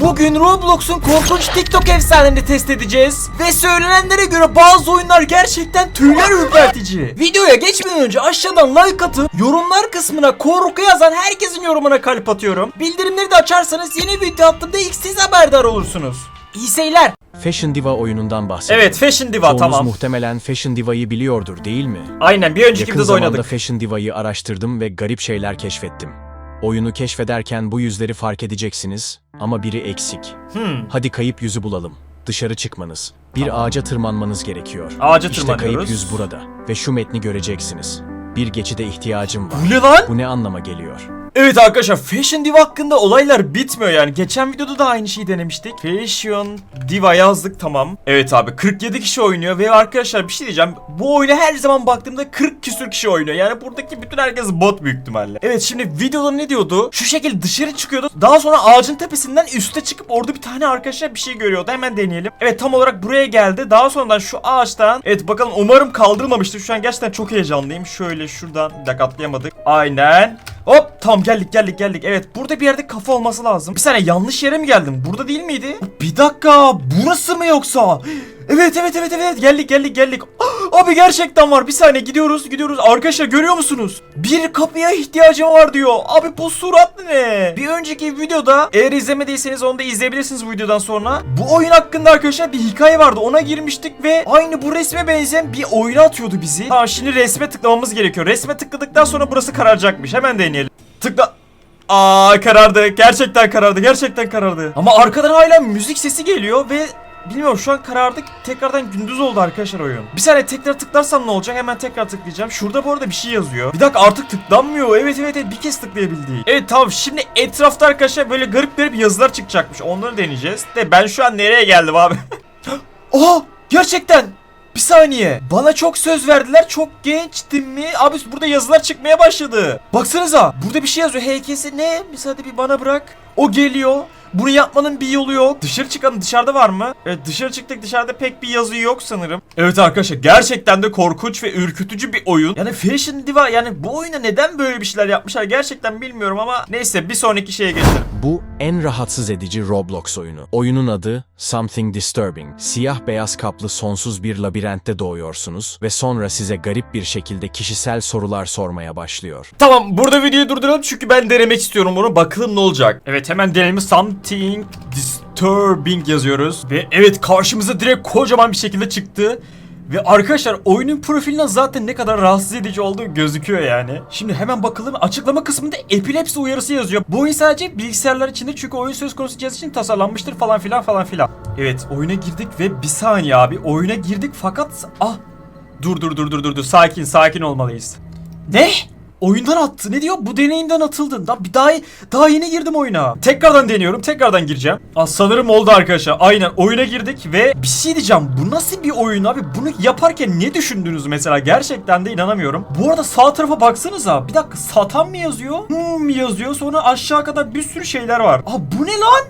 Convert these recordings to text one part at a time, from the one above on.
Bugün Roblox'un korkunç TikTok efsanelerini test edeceğiz. Ve söylenenlere göre bazı oyunlar gerçekten tüyler ürpertici. Videoya geçmeden önce aşağıdan like atıp yorumlar kısmına korku yazan herkesin yorumuna kalp atıyorum. Bildirimleri de açarsanız yeni video attığımda ilk siz haberdar olursunuz. İyi seyirler. Fashion Diva oyunundan bahsediyorum. Evet Fashion Diva Çoğunuz tamam. muhtemelen Fashion Diva'yı biliyordur değil mi? Aynen bir önceki Yakın videoda zamanda oynadık. Fashion Diva'yı araştırdım ve garip şeyler keşfettim. Oyunu keşfederken bu yüzleri fark edeceksiniz ama biri eksik. Hmm. Hadi kayıp yüzü bulalım. Dışarı çıkmanız. Bir ağaca tırmanmanız gerekiyor. Ağaca işte tırmanıyoruz. kayıp yüz burada ve şu metni göreceksiniz. Bir geçide ihtiyacım var. Bu ne lan? Bu ne anlama geliyor? Evet arkadaşlar Fashion Diva hakkında olaylar bitmiyor yani. Geçen videoda da aynı şeyi denemiştik. Fashion Diva yazdık tamam. Evet abi 47 kişi oynuyor ve arkadaşlar bir şey diyeceğim. Bu oyuna her zaman baktığımda 40 küsür kişi oynuyor. Yani buradaki bütün herkes bot büyük ihtimalle. Evet şimdi videoda ne diyordu? Şu şekilde dışarı çıkıyordu. Daha sonra ağacın tepesinden üste çıkıp orada bir tane arkadaşlar bir şey görüyordu. Hemen deneyelim. Evet tam olarak buraya geldi. Daha sonradan şu ağaçtan evet bakalım umarım kaldırmamıştır. Şu an gerçekten çok heyecanlıyım. Şöyle şuradan bir dakika atlayamadık. Aynen. Hop tamam geldik geldik geldik. Evet burada bir yerde kafa olması lazım. Bir saniye yanlış yere mi geldim? Burada değil miydi? Bir dakika burası mı yoksa? Evet evet evet evet geldik geldik geldik. Abi gerçekten var. Bir saniye gidiyoruz gidiyoruz. Arkadaşlar görüyor musunuz? Bir kapıya ihtiyacım var diyor. Abi bu surat ne? Bir önceki videoda eğer izlemediyseniz onu da izleyebilirsiniz bu videodan sonra. Bu oyun hakkında arkadaşlar bir hikaye vardı. Ona girmiştik ve aynı bu resme benzeyen bir oyuna atıyordu bizi. Tamam şimdi resme tıklamamız gerekiyor. Resme tıkladıktan sonra burası kararacakmış. Hemen deneyelim. Tıkla. Aa karardı. Gerçekten karardı. Gerçekten karardı. Ama arkadan hala müzik sesi geliyor ve Bilmiyorum şu an karardık. Tekrardan gündüz oldu arkadaşlar oyun. Bir saniye tekrar tıklarsam ne olacak? Hemen tekrar tıklayacağım. Şurada bu arada bir şey yazıyor. Bir dakika artık tıklanmıyor. Evet evet evet bir kez tıklayabildik. Evet tamam şimdi etrafta arkadaşlar böyle garip garip yazılar çıkacakmış. Onları deneyeceğiz. De ben şu an nereye geldim abi? Oha gerçekten. Bir saniye. Bana çok söz verdiler. Çok gençtim mi? Abi burada yazılar çıkmaya başladı. Baksanıza. Burada bir şey yazıyor. Heykesi ne? Bir hadi bir bana bırak. O geliyor. Bunu yapmanın bir yolu yok. Dışarı çıkalım. Dışarıda var mı? Evet dışarı çıktık. Dışarıda pek bir yazı yok sanırım. Evet arkadaşlar gerçekten de korkunç ve ürkütücü bir oyun. Yani Fashion Diva yani bu oyuna neden böyle bir şeyler yapmışlar gerçekten bilmiyorum ama neyse bir sonraki şeye geçelim. Bu en rahatsız edici Roblox oyunu. Oyunun adı Something Disturbing. Siyah beyaz kaplı sonsuz bir labirentte doğuyorsunuz ve sonra size garip bir şekilde kişisel sorular sormaya başlıyor. Tamam burada videoyu durduralım çünkü ben denemek istiyorum bunu. Bakalım ne olacak. Evet hemen deneyelim. Something disturbing yazıyoruz. Ve evet karşımıza direkt kocaman bir şekilde çıktı. Ve arkadaşlar oyunun profilinden zaten ne kadar rahatsız edici olduğu gözüküyor yani. Şimdi hemen bakalım açıklama kısmında epilepsi uyarısı yazıyor. Bu oyun sadece bilgisayarlar içinde çünkü oyun söz konusu cihaz için tasarlanmıştır falan filan falan filan. Evet oyuna girdik ve bir saniye abi oyuna girdik fakat ah dur dur dur dur dur dur sakin sakin olmalıyız. Ne? Oyundan attı. Ne diyor? Bu deneyimden atıldın. Da bir daha daha yeni girdim oyuna. Tekrardan deniyorum. Tekrardan gireceğim. Aa, sanırım oldu arkadaşlar. Aynen oyuna girdik ve bir şey diyeceğim. Bu nasıl bir oyun abi? Bunu yaparken ne düşündünüz mesela? Gerçekten de inanamıyorum. Bu arada sağ tarafa baksanıza. Bir dakika satan mı yazıyor? Hmm yazıyor. Sonra aşağı kadar bir sürü şeyler var. Aa bu ne lan?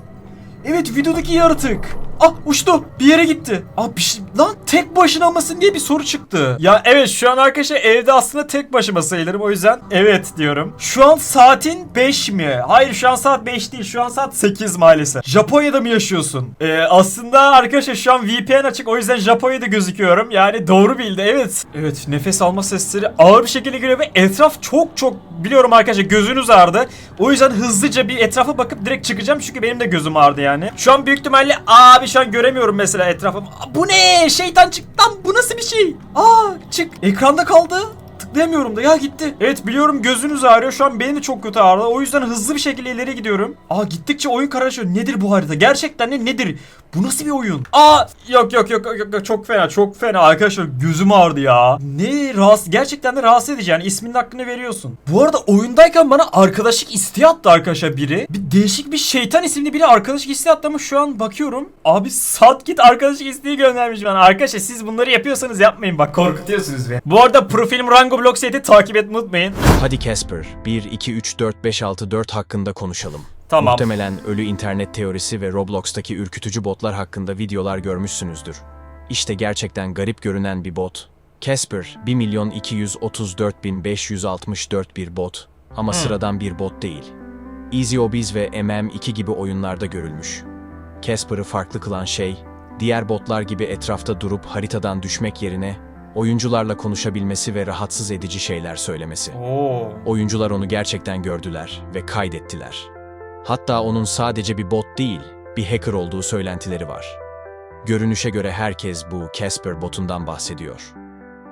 Evet videodaki yaratık. Ah uçtu. Bir yere gitti. Ah bir şey... Lan tek başına mısın diye bir soru çıktı. Ya evet şu an arkadaşlar evde aslında tek başıma sayılırım. O yüzden evet diyorum. Şu an saatin 5 mi? Hayır şu an saat 5 değil. Şu an saat 8 maalesef. Japonya'da mı yaşıyorsun? Ee, aslında arkadaşlar şu an VPN açık. O yüzden Japonya'da gözüküyorum. Yani doğru bildi evet. Evet nefes alma sesleri ağır bir şekilde geliyor ve etraf çok çok biliyorum arkadaşlar gözünüz ağrıdı. O yüzden hızlıca bir etrafa bakıp direkt çıkacağım çünkü benim de gözüm ağrıdı yani. Şu an büyük ihtimalle abi şu an göremiyorum mesela etrafım. Bu ne? Şeytan çıktı lan bu nasıl bir şey? Aa çık. Ekranda kaldı. Tıklayamıyorum da ya gitti. Evet biliyorum gözünüz ağrıyor. Şu an benim de çok kötü ağrıdı. O yüzden hızlı bir şekilde ileri gidiyorum. Aa gittikçe oyun karışıyor. Nedir bu harita? Gerçekten ne nedir? Bu nasıl bir oyun? Aa yok yok yok yok, yok çok fena çok fena arkadaşlar gözüm ağrıdı ya. Ne rahatsız gerçekten de rahatsız edici yani isminin hakkını veriyorsun. Bu arada oyundayken bana arkadaşlık isteği attı arkadaşlar biri. Bir değişik bir şeytan isimli biri arkadaşlık isteği attı ama şu an bakıyorum. Abi sat git arkadaşlık isteği göndermiş bana. Arkadaşlar siz bunları yapıyorsanız yapmayın bak korkutuyorsunuz beni. Bu arada profilim Rango Blog Set'i takip etmeyi unutmayın. Hadi Casper, 1, 2, 3, 4, 5, 6, 4 hakkında konuşalım. Tamam. Muhtemelen ölü internet teorisi ve Roblox'taki ürkütücü botlar hakkında videolar görmüşsünüzdür. İşte gerçekten garip görünen bir bot. Casper, 1 milyon 234 bin 564 bir bot. Ama sıradan bir bot değil. Easy Obiz ve MM2 gibi oyunlarda görülmüş. Casper'ı farklı kılan şey, diğer botlar gibi etrafta durup haritadan düşmek yerine oyuncularla konuşabilmesi ve rahatsız edici şeyler söylemesi. Oo. Oyuncular onu gerçekten gördüler ve kaydettiler. Hatta onun sadece bir bot değil, bir hacker olduğu söylentileri var. Görünüşe göre herkes bu Casper botundan bahsediyor.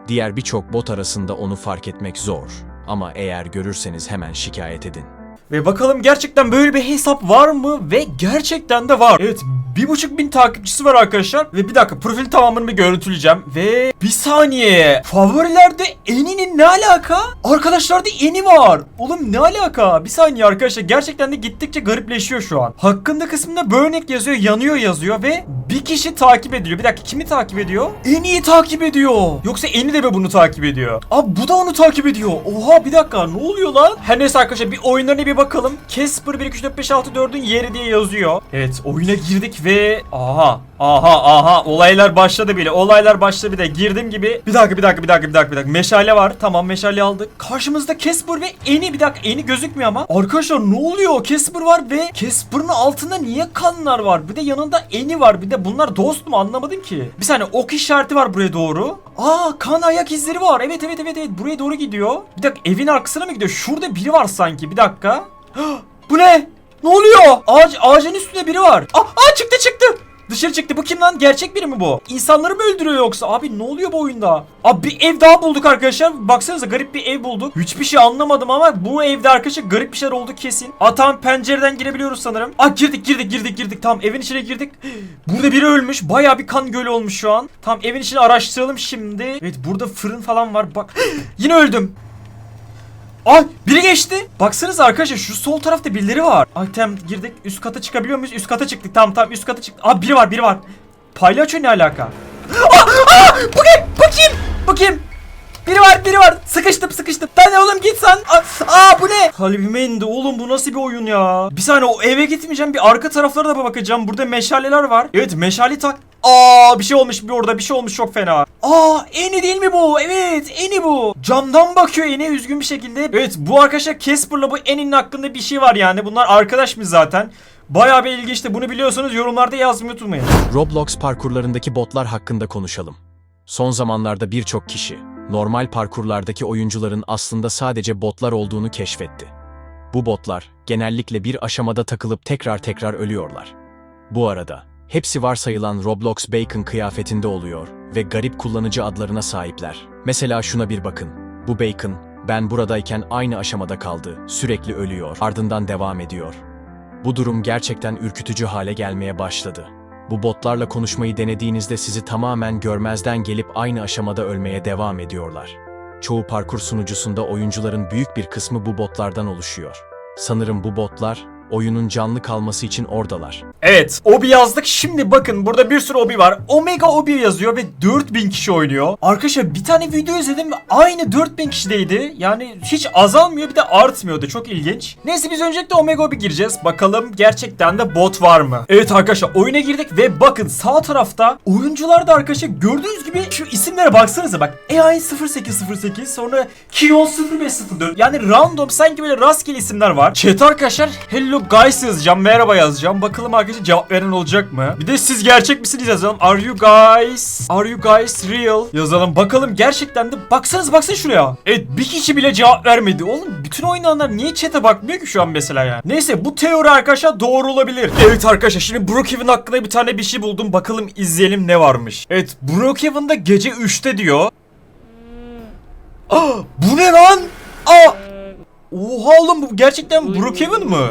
Diğer birçok bot arasında onu fark etmek zor ama eğer görürseniz hemen şikayet edin. Ve bakalım gerçekten böyle bir hesap var mı? Ve gerçekten de var. Evet bir buçuk bin takipçisi var arkadaşlar. Ve bir dakika profil tamamını bir görüntüleyeceğim. Ve bir saniye. Favorilerde Eni'nin ne alaka? Arkadaşlarda Eni var. Oğlum ne alaka? Bir saniye arkadaşlar. Gerçekten de gittikçe garipleşiyor şu an. Hakkında kısmında Burnick yazıyor, yanıyor yazıyor ve bir kişi takip ediliyor. Bir dakika kimi takip ediyor? Eni'yi takip ediyor. Yoksa Eni de mi bunu takip ediyor? Abi bu da onu takip ediyor. Oha bir dakika ne oluyor lan? Her neyse arkadaşlar bir oyunlarına bir bakalım. Casper 1 2 3 4 5 6 4'ün yeri diye yazıyor. Evet oyuna girdik ve aha aha aha olaylar başladı bile. Olaylar başladı bile. Girdim gibi. Bir dakika bir dakika bir dakika bir dakika bir dakika. Meşale var. Tamam meşale aldık. Karşımızda Casper ve Eni bir dakika Eni gözükmüyor ama. Arkadaşlar ne oluyor? Casper var ve Casper'ın altında niye kanlar var? Bir de yanında Eni var. Bir de bunlar dost mu anlamadım ki. Bir saniye ok işareti var buraya doğru. Aa kan ayak izleri var. Evet evet evet evet buraya doğru gidiyor. Bir dakika evin arkasına mı gidiyor? Şurada biri var sanki. Bir dakika. Bu ne? Ne oluyor? Ağaç, ağacın üstünde biri var. Aa, aa çıktı çıktı. Dışarı çıktı. Bu kim lan? Gerçek biri mi bu? İnsanları mı öldürüyor yoksa? Abi ne oluyor bu oyunda? Abi bir ev daha bulduk arkadaşlar. Baksanıza garip bir ev bulduk. Hiçbir şey anlamadım ama bu evde arkadaşlar garip bir şeyler oldu kesin. Aa tamam pencereden girebiliyoruz sanırım. Aa girdik girdik girdik girdik. Tamam evin içine girdik. Burada biri ölmüş. Baya bir kan gölü olmuş şu an. Tamam evin içini araştıralım şimdi. Evet burada fırın falan var. Bak yine öldüm. Ay biri geçti. Baksanıza arkadaşlar şu sol tarafta birileri var. Ay tamam girdik. Üst kata çıkabiliyor muyuz? Üst kata çıktık. Tamam tamam üst kata çıktık. Aa biri var biri var. Palyaço ne alaka? Aa, aa, kim? Bu kim? Biri var biri var. Sıkıştım sıkıştım. De oğlum git sen. Aa, bu ne? Kalbime indi oğlum bu nasıl bir oyun ya? Bir saniye o eve gitmeyeceğim. Bir arka taraflara da bakacağım. Burada meşaleler var. Evet meşale tak. Aa bir şey olmuş bir orada bir şey olmuş çok fena. Aa Eni değil mi bu? Evet Eni bu. Camdan bakıyor Eni üzgün bir şekilde. Evet bu arkadaşlar Casper'la bu Eni'nin hakkında bir şey var yani. Bunlar arkadaş mı zaten? Bayağı bir ilginçti. Bunu biliyorsanız yorumlarda yazmayı unutmayın. Roblox parkurlarındaki botlar hakkında konuşalım. Son zamanlarda birçok kişi, normal parkurlardaki oyuncuların aslında sadece botlar olduğunu keşfetti. Bu botlar, genellikle bir aşamada takılıp tekrar tekrar ölüyorlar. Bu arada, hepsi varsayılan Roblox Bacon kıyafetinde oluyor ve garip kullanıcı adlarına sahipler. Mesela şuna bir bakın. Bu Bacon, ben buradayken aynı aşamada kaldı, sürekli ölüyor, ardından devam ediyor. Bu durum gerçekten ürkütücü hale gelmeye başladı. Bu botlarla konuşmayı denediğinizde sizi tamamen görmezden gelip aynı aşamada ölmeye devam ediyorlar. Çoğu parkur sunucusunda oyuncuların büyük bir kısmı bu botlardan oluşuyor. Sanırım bu botlar oyunun canlı kalması için oradalar. Evet Obi yazdık. Şimdi bakın burada bir sürü Obi var. Omega Obi yazıyor ve 4000 kişi oynuyor. Arkadaşlar bir tane video izledim ve aynı 4000 kişideydi. Yani hiç azalmıyor bir de artmıyordu. Çok ilginç. Neyse biz öncelikle Omega Obi gireceğiz. Bakalım gerçekten de bot var mı? Evet arkadaşlar oyuna girdik ve bakın sağ tarafta oyuncularda arkadaşlar gördüğünüz gibi şu isimlere baksanıza. Bak AI 0808 sonra Kion 0504 Yani random sanki böyle rastgele isimler var. Chat arkadaşlar hello guys yazacağım merhaba yazacağım. Bakalım arkadaşlar cevap veren olacak mı? Bir de siz gerçek misiniz yazalım. Are you guys Are you guys real? Yazalım. Bakalım gerçekten de baksanız baksana şuraya. Evet bir kişi bile cevap vermedi. Oğlum bütün oynayanlar niye chat'e bakmıyor ki şu an mesela yani? Neyse bu teori arkadaşlar doğru olabilir. Evet arkadaşlar şimdi Brookhaven hakkında bir tane bir şey buldum. Bakalım izleyelim ne varmış. Evet Brookhaven'da gece 3'te diyor. Aa, bu ne lan? Aa, Oha oğlum bu gerçekten Brookhaven mı?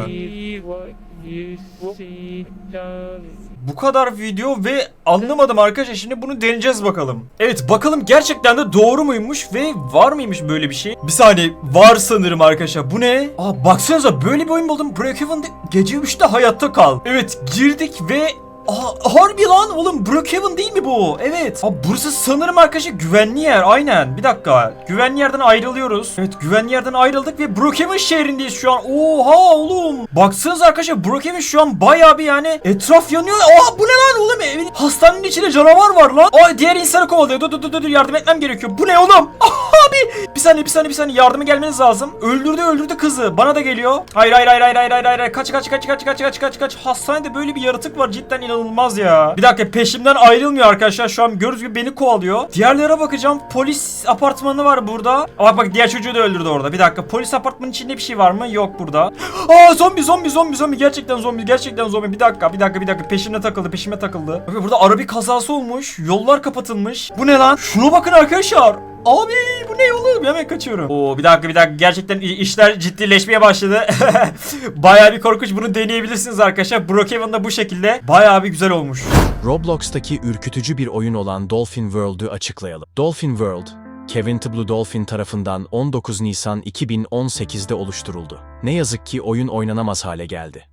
Bu kadar video ve anlamadım arkadaşlar şimdi bunu deneyeceğiz bakalım. Evet bakalım gerçekten de doğru muymuş ve var mıymış böyle bir şey? Bir saniye var sanırım arkadaşlar bu ne? Aa baksanıza böyle bir oyun buldum Brookhaven'da gece 3'te hayatta kal. Evet girdik ve Aa, harbi lan oğlum Brookhaven değil mi bu? Evet. Aa, burası sanırım arkadaşlar güvenli yer. Aynen. Bir dakika. Güvenli yerden ayrılıyoruz. Evet güvenli yerden ayrıldık ve Brookhaven şehrindeyiz şu an. Oha oğlum. Baksanıza arkadaşlar Brookhaven şu an bayağı bir yani etraf yanıyor. Aa bu ne lan oğlum? Evin, hastanenin içinde canavar var lan. Aa diğer insanı kovalıyor. Dur dur dur dur yardım etmem gerekiyor. Bu ne oğlum? Abi bir saniye bir saniye bir saniye yardıma gelmeniz lazım. Öldürdü öldürdü kızı. Bana da geliyor. Hayır hayır hayır hayır hayır hayır hayır. Kaç kaç kaç kaç kaç kaç kaç kaç. Hastanede böyle bir yaratık var cidden inanılmaz ya. Bir dakika peşimden ayrılmıyor arkadaşlar. Şu an gördüğünüz gibi beni kovalıyor. Diğerlere bakacağım. Polis apartmanı var burada. Bak bak diğer çocuğu da öldürdü orada. Bir dakika polis apartmanın içinde bir şey var mı? Yok burada. Aa zombi zombi zombi zombi gerçekten zombi gerçekten zombi. Bir dakika bir dakika bir dakika peşime takıldı peşime takıldı. Bakın burada araba kazası olmuş. Yollar kapatılmış. Bu ne lan? Şuna bakın arkadaşlar. Abi bu ne oğlum? Hemen kaçıyorum. Oo bir dakika bir dakika gerçekten işler ciddileşmeye başladı. Bayağı bir korkunç bunu deneyebilirsiniz arkadaşlar. Brookhaven da bu şekilde bayağı bir güzel olmuş. Roblox'taki ürkütücü bir oyun olan Dolphin World'ü açıklayalım. Dolphin World, Kevin the Blue Dolphin tarafından 19 Nisan 2018'de oluşturuldu. Ne yazık ki oyun oynanamaz hale geldi.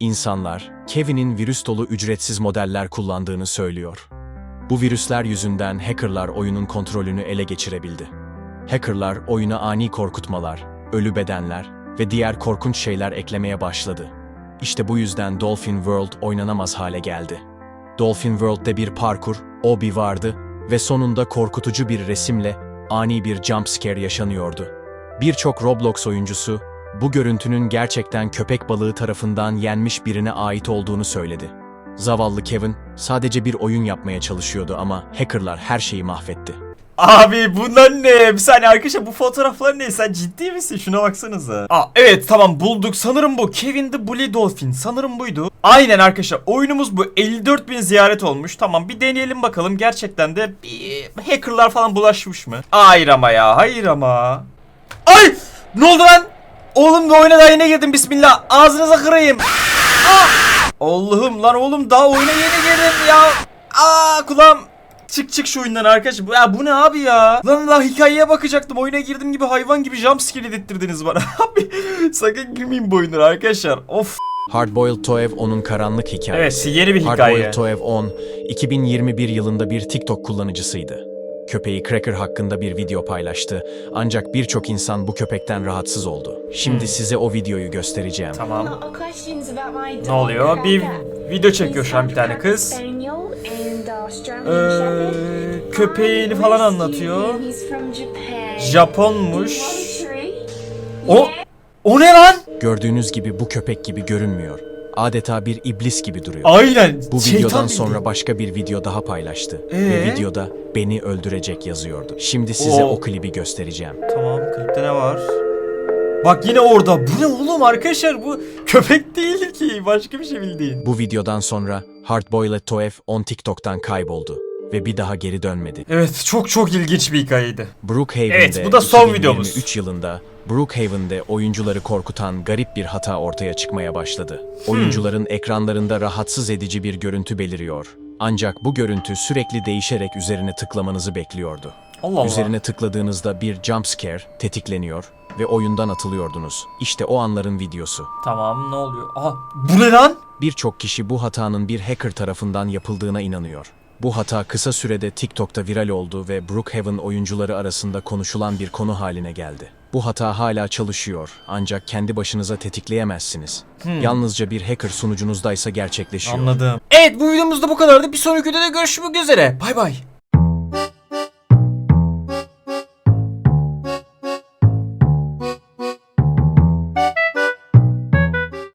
İnsanlar, Kevin'in virüs dolu ücretsiz modeller kullandığını söylüyor. Bu virüsler yüzünden hackerlar oyunun kontrolünü ele geçirebildi. Hackerlar oyuna ani korkutmalar, ölü bedenler ve diğer korkunç şeyler eklemeye başladı. İşte bu yüzden Dolphin World oynanamaz hale geldi. Dolphin World'de bir parkur, obi vardı ve sonunda korkutucu bir resimle ani bir jump scare yaşanıyordu. Birçok Roblox oyuncusu bu görüntünün gerçekten köpek balığı tarafından yenmiş birine ait olduğunu söyledi. Zavallı Kevin sadece bir oyun yapmaya çalışıyordu ama hackerlar her şeyi mahvetti. Abi bunlar ne? Bir saniye arkadaşlar bu fotoğraflar ne? Sen ciddi misin? Şuna baksanıza. Aa evet tamam bulduk. Sanırım bu. Kevin the Bully Dolphin. Sanırım buydu. Aynen arkadaşlar. Oyunumuz bu. 54 bin ziyaret olmuş. Tamam bir deneyelim bakalım. Gerçekten de bir hackerlar falan bulaşmış mı? Hayır ama ya. Hayır ama. Ay! Ne oldu lan? Oğlum da oyuna daha yeni girdim. Bismillah. Ağzınıza kırayım. Aa! Allah'ım lan oğlum daha oyuna yeni girdim ya. Aa kulağım. Çık çık şu oyundan arkadaş. Ya bu ne abi ya? Lan daha hikayeye bakacaktım. Oyuna girdim gibi hayvan gibi jumpscare edittirdiniz bana. Abi sakın girmeyin bu oyunlara arkadaşlar. Of. Hardboiled Toev onun karanlık hikayesi. Evet yeni bir hikaye. Hardboiled Toev 10, 2021 yılında bir TikTok kullanıcısıydı. Köpeği Cracker hakkında bir video paylaştı. Ancak birçok insan bu köpekten rahatsız oldu. Şimdi size o videoyu göstereceğim. Tamam. Ne oluyor? Bir video çekiyor şu an bir tane kız. Ee, köpeğini falan anlatıyor. Japonmuş. O o ne lan? Gördüğünüz gibi bu köpek gibi görünmüyor. Adeta bir iblis gibi duruyor. Aynen. Bu şeytan videodan bildiğin. sonra başka bir video daha paylaştı. Ee? Ve videoda beni öldürecek yazıyordu. Şimdi size Oo. o klibi göstereceğim. Tamam klipte ne var? Bak yine orada. Bu ne oğlum arkadaşlar bu köpek değil ki. Başka bir şey bildiğin. Bu videodan sonra Hardboiled Toev 10 TikTok'tan kayboldu ve bir daha geri dönmedi. Evet çok çok ilginç bir hikayeydi. Brookhaven'de Evet, bu da son 2023 videomuz. yılında Brookhaven'de oyuncuları korkutan garip bir hata ortaya çıkmaya başladı. Hmm. Oyuncuların ekranlarında rahatsız edici bir görüntü beliriyor. Ancak bu görüntü sürekli değişerek üzerine tıklamanızı bekliyordu. Allah Allah. Üzerine tıkladığınızda bir jump scare tetikleniyor ve oyundan atılıyordunuz. İşte o anların videosu. Tamam ne oluyor? Aha bu ne lan? Birçok kişi bu hatanın bir hacker tarafından yapıldığına inanıyor. Bu hata kısa sürede TikTok'ta viral oldu ve Brookhaven oyuncuları arasında konuşulan bir konu haline geldi. Bu hata hala çalışıyor ancak kendi başınıza tetikleyemezsiniz. Yalnızca bir hacker sunucunuzdaysa gerçekleşiyor. Anladım. Evet bu videomuz da bu kadardı. Bir sonraki videoda görüşmek üzere. Bay bay.